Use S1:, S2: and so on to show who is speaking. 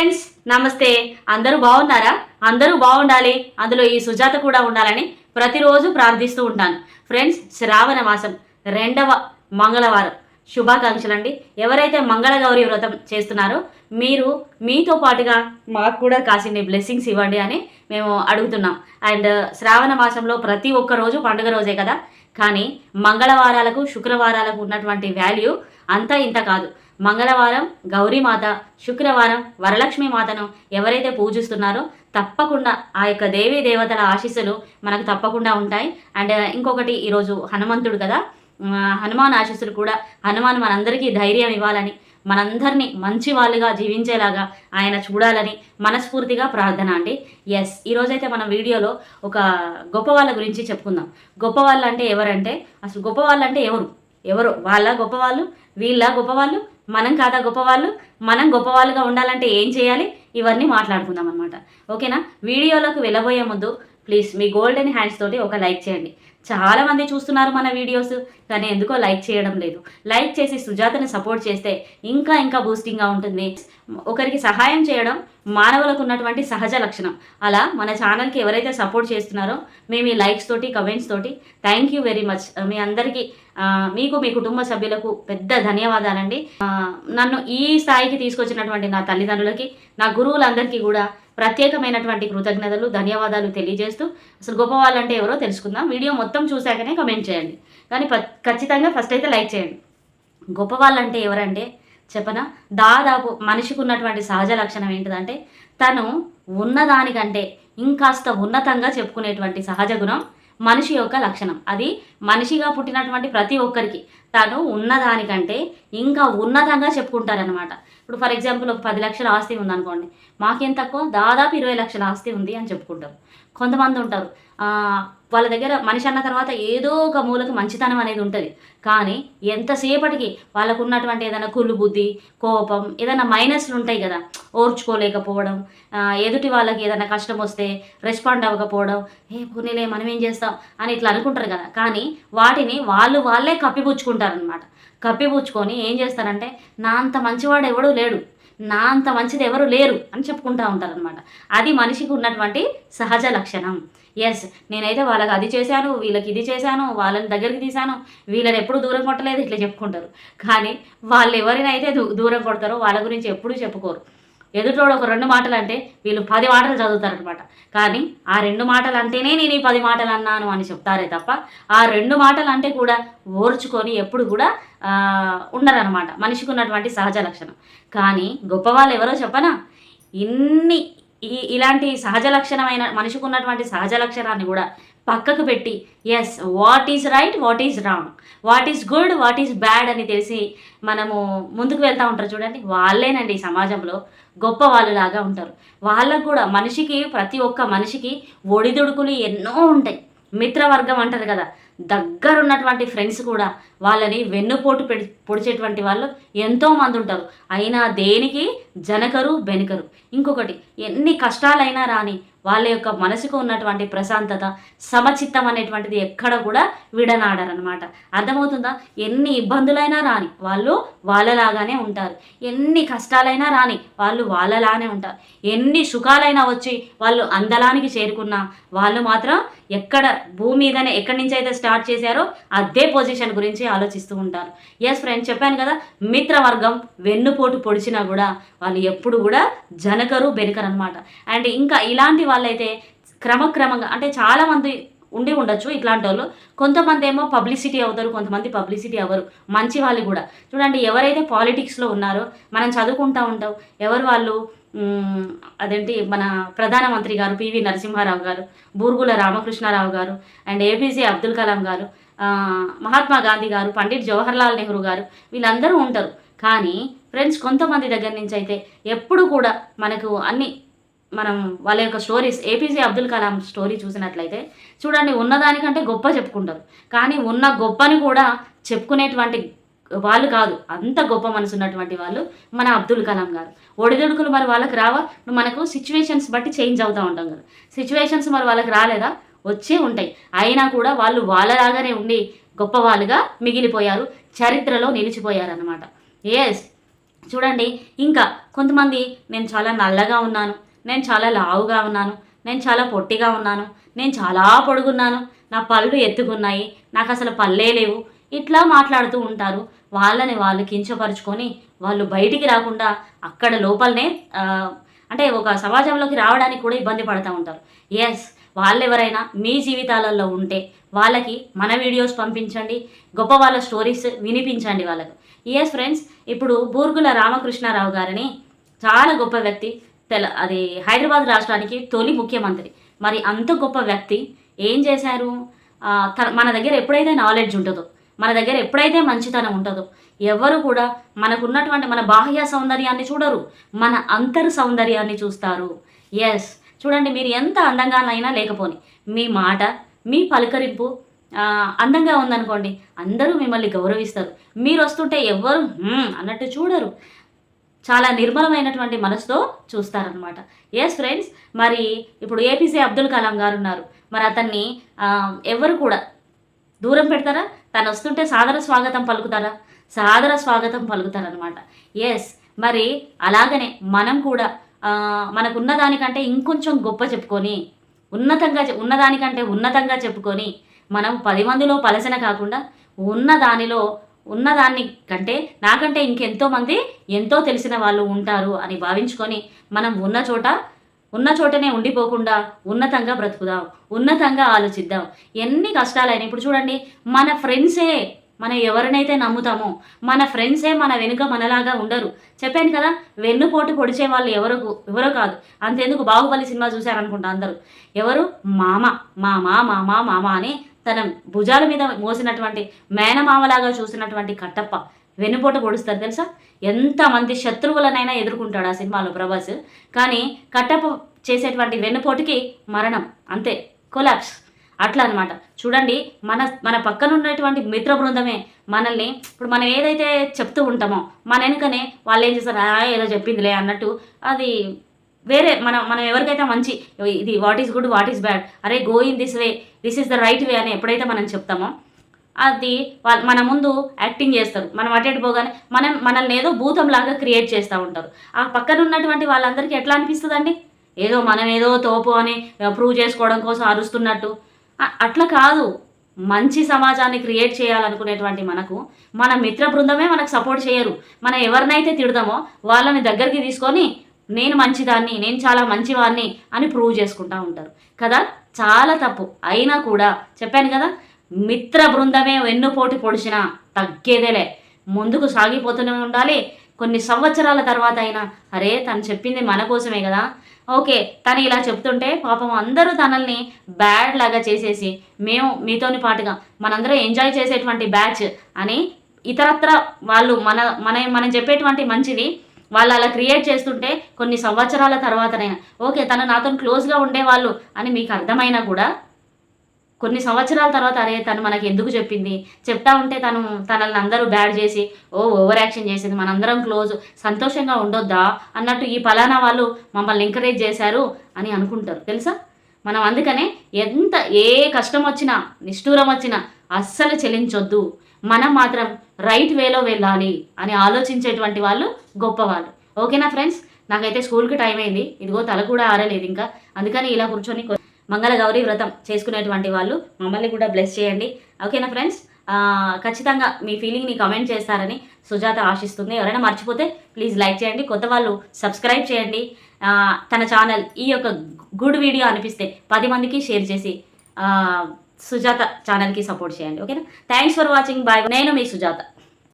S1: Friends నమస్తే. అందరూ బాగున్నారా? అందరూ బాగుండాలి. అందులో ఈ సుజాత కూడా ఉండాలని ప్రతిరోజు ప్రార్థిస్తూ ఉంటాను. ఫ్రెండ్స్ శ్రావణ మాసం రెండవ మంగళవారం. శుభాకాంక్షలు అండి ఎవరైతే మంగళగౌరి వ్రతం చేస్తున్నారో మీరు మీతో పాటుగా మాకు కూడా కాసిన్ని బ్లెస్సింగ్స్ ఇవ్వండి అని మేము అడుగుతున్నాం. అండ్ శ్రావణ మాసంలో ప్రతి ఒక్క రోజు పండుగ రోజే కదా. కానీ మంగళవారాలకు శుక్రవారాలకు ఉన్నటువంటి వాల్యూ అంతా ఇంత కాదు. మంగళవారం గౌరీమాత శుక్రవారం వరలక్ష్మి మాతను ఎవరైతే పూజిస్తున్నారో తప్పకుండా ఆ యొక్క దేవీ దేవతల ఆశీస్సులు మనకు తప్పకుండా ఉంటాయి. అండ్ ఇంకొకటి ఈరోజు హనుమంతుడు కదా. హనుమాన్ ఆశీస్సులు కూడా హనుమాన్ మనందరికీ ధైర్యం ఇవ్వాలని మనందరినీ మంచి వాళ్ళుగా జీవించేలాగా ఆయన చూడాలని మనస్ఫూర్తిగా ప్రార్థన అండి. ఎస్ ఈరోజైతే మనం వీడియోలో ఒక గొప్ప వాళ్ళ గురించి చెప్పుకుందాం. గొప్ప వాళ్ళు అంటే ఎవరంటే అసలు గొప్ప వాళ్ళు అంటే ఎవరు? ఎవరు? వాళ్ళ గొప్పవాళ్ళు? వీళ్ళ గొప్పవాళ్ళు? మనం కాదా గొప్పవాళ్ళు? మనం గొప్పవాళ్ళుగా ఉండాలంటే ఏం చేయాలి? ఇవన్నీ మాట్లాడుకుందాం అనమాట ఓకేనా? వీడియోలోకి వెళ్ళబోయే ముందు ప్లీజ్ మీ గోల్డెన్ హ్యాండ్స్ తోటి ఒక లైక్ చేయండి. చాలామంది చూస్తున్నారు మన వీడియోస్ కానీ ఎందుకో లైక్ చేయడం లేదు. లైక్ చేసి సుజాతని సపోర్ట్ చేస్తే ఇంకా ఇంకా బూస్టింగ్గా ఉంటుంది. ఒకరికి సహాయం చేయడం మానవులకు ఉన్నటువంటి సహజ లక్షణం. అలా మన ఛానల్కి ఎవరైతే సపోర్ట్ చేస్తున్నారో మేము ఈ లైక్స్ తోటి కమెంట్స్ తోటి థ్యాంక్ యూ వెరీ మచ్ మీ అందరికీ మీకు మీ కుటుంబ సభ్యులకు పెద్ద ధన్యవాదాలండి. నన్ను ఈ స్థాయికి తీసుకొచ్చినటువంటి నా తల్లిదండ్రులకి నా గురువులందరికీ కూడా ప్రత్యేకమైనటువంటి కృతజ్ఞతలు ధన్యవాదాలు తెలియజేస్తూ అసలు గొప్ప వాళ్ళంటే ఎవరో తెలుసుకుందాం. వీడియో మొత్తం చూశాకనే కమెంట్ చేయండి. కానీ ప- ఖచ్చితంగా ఫస్ట్ అయితే లైక్ చేయండి. గొప్ప వాళ్ళంటే ఎవరంటే చెప్పనా? దాదాపు మనిషికి ఉన్నటువంటి సహజ లక్షణం ఏంటిదంటే తను ఉన్నదానికంటే ఇంకాస్త ఉన్నతంగా చెప్పుకునేటువంటి సహజ గుణం మనిషి యొక్క లక్షణం. అది మనిషిగా పుట్టినటువంటి ప్రతి ఒక్కరికి. తను ఉన్నదానికంటే ఇంకా ఉన్నతంగా చెప్పుకుంటారనమాట ఇప్పుడు ఫర్ ఎగ్జాంపుల్ ఒక పది లక్షల ఆస్తి ఉందనుకోండి. మాకేం తక్కువ? దాదాపు ఇరవై లక్షల ఆస్తి ఉంది అని చెప్పుకుంటారు కొంతమంది ఉంటారు. వాళ్ళ దగ్గర మనిషి అన్న తర్వాత ఏదో ఒక మూలకు మంచితనం అనేది ఉంటుంది. కానీ ఎంతసేపటికి వాళ్ళకు ఉన్నటువంటి ఏదైనా కుళ్ళు బుద్ధి కోపం ఏదైనా మైనస్లు ఉంటాయి కదా ఓర్చుకోలేకపోవడం ఎదుటి వాళ్ళకి ఏదైనా కష్టం వస్తే రెస్పాండ్ అవ్వకపోవడం ఏ పోనీలే మనం ఏం చేస్తాం? అని ఇట్లా అనుకుంటారు కదా. కానీ వాటిని వాళ్ళు వాళ్ళే కప్పిపుచ్చుకుంటారనమాట కప్పిపుచ్చుకొని ఏం చేస్తారంటే నా అంత మంచివాడు ఎవడూ లేడు. నా అంత మంచిది ఎవరు లేరు అని చెప్పుకుంటా ఉంటారనమాట అది మనిషికి ఉన్నటువంటి సహజ లక్షణం. ఎస్ నేనైతే వాళ్ళకి అది చేశాను వీళ్ళకి ఇది చేశాను వాళ్ళని దగ్గరికి తీశాను వీళ్ళని ఎప్పుడు దూరం కొట్టలేదు ఇట్లా చెప్పుకుంటారు. కానీ వాళ్ళు ఎవరినైతే దూ దూరం కొడతారో వాళ్ళ గురించి ఎప్పుడూ చెప్పుకోరు. ఎదుటోడు ఒక రెండు మాటలు అంటే వీళ్ళు పది మాటలు చదువుతారనమాట కానీ ఆ రెండు మాటలు అంటేనే నేను ఈ పది మాటలు అన్నాను అని చెప్తారే తప్ప ఆ రెండు మాటలు అంటే కూడా ఓర్చుకొని ఎప్పుడు కూడా ఉండరనమాట మనిషికి ఉన్నటువంటి సహజ లక్షణం. కానీ గొప్పవాళ్ళు ఎవరో చెప్పనా? ఇన్ని ఈ ఇలాంటి సహజ లక్షణమైన మనిషికి ఉన్నటువంటి సహజ లక్షణాన్ని కూడా పక్కకు పెట్టి yes what is right what is wrong what is good what is bad అని తెలిసి మనము ముందుకు వెళ్తూ ఉంటారు చూడండి. వాళ్ళేనండి ఈ సమాజంలో గొప్ప వాళ్ళలాగా ఉంటారు. వాళ్ళకు కూడా మనిషికి ప్రతి ఒక్క మనిషికి ఒడిదుడుకులు ఎన్నో ఉంటాయి. మిత్రవర్గం అంటారు కదా దగ్గరున్నటువంటి ఫ్రెండ్స్ కూడా వాళ్ళని వెన్నుపోటు పెడి పొడిచేటువంటి వాళ్ళు ఎంతో మంది ఉంటారు. అయినా దేనికి? జనకరు బెనకరు. ఇంకొకటి ఎన్ని కష్టాలైనా రాని వాళ్ళ యొక్క మనసుకు ఉన్నటువంటి ప్రశాంతత సమచిత్తం అనేటువంటిది ఎక్కడ కూడా విడనాడారనమాట అర్థమవుతుందా? ఎన్ని ఇబ్బందులైనా రాని వాళ్ళు వాళ్ళలాగానే ఉంటారు. ఎన్ని కష్టాలైనా రాని వాళ్ళు వాళ్ళలానే ఉంటారు. ఎన్ని సుఖాలైనా వచ్చి వాళ్ళు అందలానికి చేరుకున్నా వాళ్ళు మాత్రం ఎక్కడ భూమి మీదనే ఎక్కడి నుంచి అయితే స్టార్ట్ చేశారో అదే పొజిషన్ గురించి ఆలోచిస్తూ ఉంటారు. ఎస్ ఫ్రెండ్స్ చెప్పాను కదా మిత్రవర్గం వెన్నుపోటు పొడిచినా కూడా వాళ్ళు ఎప్పుడు కూడా జనకరు బెనకరు అనమాట అండ్ ఇంకా ఇలాంటి వాళ్ళైతే క్రమక్రమంగా అంటే చాలామంది ఉండి ఉండొచ్చు ఇట్లాంటి వాళ్ళు. కొంతమంది ఏమో పబ్లిసిటీ అవుతారు కొంతమంది పబ్లిసిటీ అవ్వరు. మంచి వాళ్ళు కూడా. చూడండి ఎవరైతే పాలిటిక్స్లో ఉన్నారో మనం చదువుకుంటూ ఉంటాం ఎవరు వాళ్ళు అదేంటి మన ప్రధానమంత్రి గారు పివి నరసింహారావు గారు బూర్గుల రామకృష్ణారావు గారు అండ్ ఏపీజే అబ్దుల్ కలాం గారు మహాత్మా గాంధీ గారు పండిట్ జవహర్లాల్ నెహ్రూ గారు వీళ్ళందరూ ఉంటారు. కానీ ఫ్రెండ్స్ కొంతమంది దగ్గర నుంచి అయితే ఎప్పుడు కూడా మనకు అన్ని మనం వాళ్ళ యొక్క stories APJ Abdul Kalam story చూసినట్లయితే చూడండి ఉన్నదానికంటే గొప్ప చెప్పుకుంటారు. కానీ ఉన్న గొప్పని కూడా చెప్పుకునేటువంటి వాళ్ళు కాదు. అంత గొప్ప మనసు ఉన్నటువంటి వాళ్ళు మన అబ్దుల్ కలాం గారు. ఒడిదుడుకులు మరి వాళ్ళకి రావా? మనకు సిచ్యువేషన్స్ బట్టి చేంజ్ అవుతూ ఉంటాం కదా. సిచ్యువేషన్స్ మరి వాళ్ళకి రాలేదా? వచ్చే ఉంటాయి. అయినా కూడా వాళ్ళు వాళ్ళలాగానే ఉండి గొప్ప వాళ్ళుగా మిగిలిపోయారు. చరిత్రలో నిలిచిపోయారనమాట ఎస్ చూడండి ఇంకా కొంతమంది నేను చాలా నల్లగా ఉన్నాను. నేను చాలా లావుగా ఉన్నాను. నేను చాలా పొట్టిగా ఉన్నాను. నేను చాలా పొడుగున్నాను. నా పళ్ళు ఎత్తుకున్నాయి. నాకు అసలు పళ్ళే లేవు. ఇట్లా మాట్లాడుతూ ఉంటారు. వాళ్ళని వాళ్ళు కించపరుచుకొని వాళ్ళు బయటికి రాకుండా అక్కడ లోపలనే అంటే ఒక సమాజంలోకి రావడానికి కూడా ఇబ్బంది పడుతూ ఉంటారు. ఎస్ వాళ్ళు ఎవరైనా మీ జీవితాలలో ఉంటే వాళ్ళకి మన వీడియోస్ పంపించండి. గొప్ప వాళ్ళ స్టోరీస్ వినిపించండి వాళ్ళకు. ఎస్ ఫ్రెండ్స్ ఇప్పుడు బూర్గుల రామకృష్ణారావు గారిని చాలా గొప్ప వ్యక్తి తెల అది హైదరాబాద్ రాష్ట్రానికి తొలి ముఖ్యమంత్రి. మరి అంత గొప్ప వ్యక్తి ఏం చేశారు? త- మన దగ్గర ఎప్పుడైతే నాలెడ్జ్ ఉంటుందో మన దగ్గర ఎప్పుడైతే మంచితనం ఉంటుందో ఎవరు కూడా మనకున్నటువంటి మన బాహ్య సౌందర్యాన్ని చూడరు మన అంతర్ సౌందర్యాన్ని చూస్తారు. ఎస్ చూడండి మీరు ఎంత అందంగానైనా లేకపోని మీ మాట మీ పలకరింపు అందంగా ఉందనుకోండి అందరూ మిమ్మల్ని గౌరవిస్తారు. మీరు వస్తుంటే ఎవ్వరు అన్నట్టు చూడరు. చాలా నిర్మలమైనటువంటి మనసుతో చూస్తారనమాట ఎస్ ఫ్రెండ్స్ మరి ఇప్పుడు ఏపీజే అబ్దుల్ కలాం గారు ఉన్నారు. మరి అతన్ని ఎవరు కూడా దూరం పెడతారా? తను వస్తుంటే సాదర స్వాగతం పలుకుతారా? సాదర స్వాగతం పలుకుతారనమాట ఎస్ మరి అలాగనే మనం కూడా మనకున్న దానికంటే ఇంకొంచెం గొప్ప చెప్పుకొని ఉన్నతంగా ఉన్నదానికంటే ఉన్నతంగా చెప్పుకొని మనం పది మందిలో పలసన కాకుండా ఉన్న దానిలో ఉన్నదాన్ని కంటే నాకంటే ఇంకెంతో మంది ఎంతో తెలిసిన వాళ్ళు ఉంటారు అని భావించుకొని మనం ఉన్న చోట ఉన్న చోటనే ఉండిపోకుండా ఉన్నతంగా బ్రతుకుదాం ఉన్నతంగా ఆలోచిద్దాం. ఎన్ని కష్టాలైనా ఇప్పుడు చూడండి మన ఫ్రెండ్సే మనం ఎవరినైతే నమ్ముతామో మన ఫ్రెండ్సే మన వెనుక మనలాగా ఉండరు. చెప్పాను కదా వెన్నుపోటు పొడిచే వాళ్ళు ఎవరు ఎవరో కాదు. అంతెందుకు? బాహుబలి సినిమా చూశారనుకుంటా అందరూ. ఎవరు? మామ మామ మామ మామ అని తన భుజాల మీద మోసినటువంటి మేనమామలాగా చూసినటువంటి కట్టప్ప వెన్నుపోట పొడుస్తారు తెలుసా? ఎంతమంది శత్రువులనైనా ఎదుర్కొంటాడు ఆ సినిమాలో ప్రభాస్. కానీ కట్టప్ప చేసేటువంటి వెన్నుపోటుకి మరణం అంతే కొలాప్స్. అట్లా అనమాట చూడండి మన మన పక్కన ఉన్నటువంటి మిత్ర బృందమే మనల్ని ఇప్పుడు మనం ఏదైతే చెప్తూ ఉంటామో మన వెనుకనే వాళ్ళు ఏం చేస్తారు ఏదో చెప్పిందిలే అన్నట్టు అది వేరే మనం మనం ఎవరికైతే మంచి ఇది what is good what is bad అరే go in this way this is the right way అని ఎప్పుడైతే మనం చెప్తామో అది వాళ్ళ మన ముందు యాక్టింగ్ చేస్తారు. మనం అటు పోగానే మనం మనల్ని ఏదో భూతంలాగా క్రియేట్ చేస్తూ ఉంటారు. ఆ పక్కన ఉన్నటువంటి వాళ్ళందరికీ ఎట్లా అనిపిస్తుందండి? ఏదో మనం ఏదో తోపు అని ప్రూవ్ చేసుకోవడం కోసం అరుస్తున్నట్టు. అట్లా కాదు. మంచి సమాజాన్ని క్రియేట్ చేయాలనుకునేటువంటి మనకు మన మిత్ర బృందమే మనకు సపోర్ట్ చేయరు. మనం ఎవరినైతే తిడతామో వాళ్ళని దగ్గరికి తీసుకొని నేను మంచిదాన్ని నేను చాలా మంచివాడిని అని ప్రూవ్ చేసుకుంటూ ఉంటారు. కదా? చాలా తప్పు. అయినా కూడా చెప్పాను కదా మిత్ర బృందమే వెన్నుపోటు పొడిచినా తగ్గేదేలే. ముందుకు సాగిపోతూనే ఉండాలి. కొన్ని సంవత్సరాల తర్వాత అయినా అరే తను చెప్పింది మన కోసమే కదా. ఓకే తను ఇలా చెప్తుంటే పాపం అందరూ తనల్ని బ్యాడ్ లాగా చేసేసి మేము మీతోని పాటుగా మనందరం ఎంజాయ్ చేసేటువంటి బ్యాచ్ అని ఇతరత్ర వాళ్ళు మన మన మనం చెప్పేటువంటి మంచిది వాళ్ళు అలా క్రియేట్ చేస్తుంటే కొన్ని సంవత్సరాల తర్వాతనైనా ఓకే తను నాతో క్లోజ్గా ఉండేవాళ్ళు అని మీకు అర్థమైనా కూడా కొన్ని సంవత్సరాల తర్వాత అరే తను మనకి ఎందుకు చెప్పింది? చెప్తా ఉంటే తను తనల్ని అందరూ బ్యాడ్ చేసి ఓ ఓవర్ యాక్షన్ చేసింది మనందరం క్లోజ్ సంతోషంగా ఉండొద్దా? అన్నట్టు ఈ పలానా వాళ్ళు మమ్మల్ని ఎంకరేజ్ చేశారు అని అనుకుంటారు. తెలుసా? మనం అందుకనే ఎంత ఏ కష్టం వచ్చినా నిష్ఠూరం వచ్చినా అస్సలు చెల్లించొద్దు. మనం మాత్రం రైట్ వేలో వెళ్ళాలి అని ఆలోచించేటువంటి వాళ్ళు గొప్పవాళ్ళు. ఓకేనా ఫ్రెండ్స్? నాకైతే స్కూల్కి టైం అయింది. ఇదిగో తల కూడా ఆరలేదు ఇంకా. అందుకని ఇలా కూర్చొని మంగళ గౌరీ వ్రతం చేసుకునేటువంటి వాళ్ళు మమ్మల్ని కూడా బ్లెస్ చేయండి. ఓకేనా ఫ్రెండ్స్? ఖచ్చితంగా మీ ఫీలింగ్ని కమెంట్ చేస్తారని సుజాత ఆశిస్తుంది. ఎవరైనా మర్చిపోతే ప్లీజ్ లైక్ చేయండి. కొత్త వాళ్ళు సబ్స్క్రైబ్ చేయండి. తన ఛానల్ ఈ యొక్క గుడ్ వీడియో అనిపిస్తే పది మందికి షేర్ చేసి సుజాత ఛానల్కి సపోర్ట్ చేయండి ఓకేనా థ్యాంక్స్ ఫర్ వాచింగ్ బాయ్ నేను మీ సుజాత.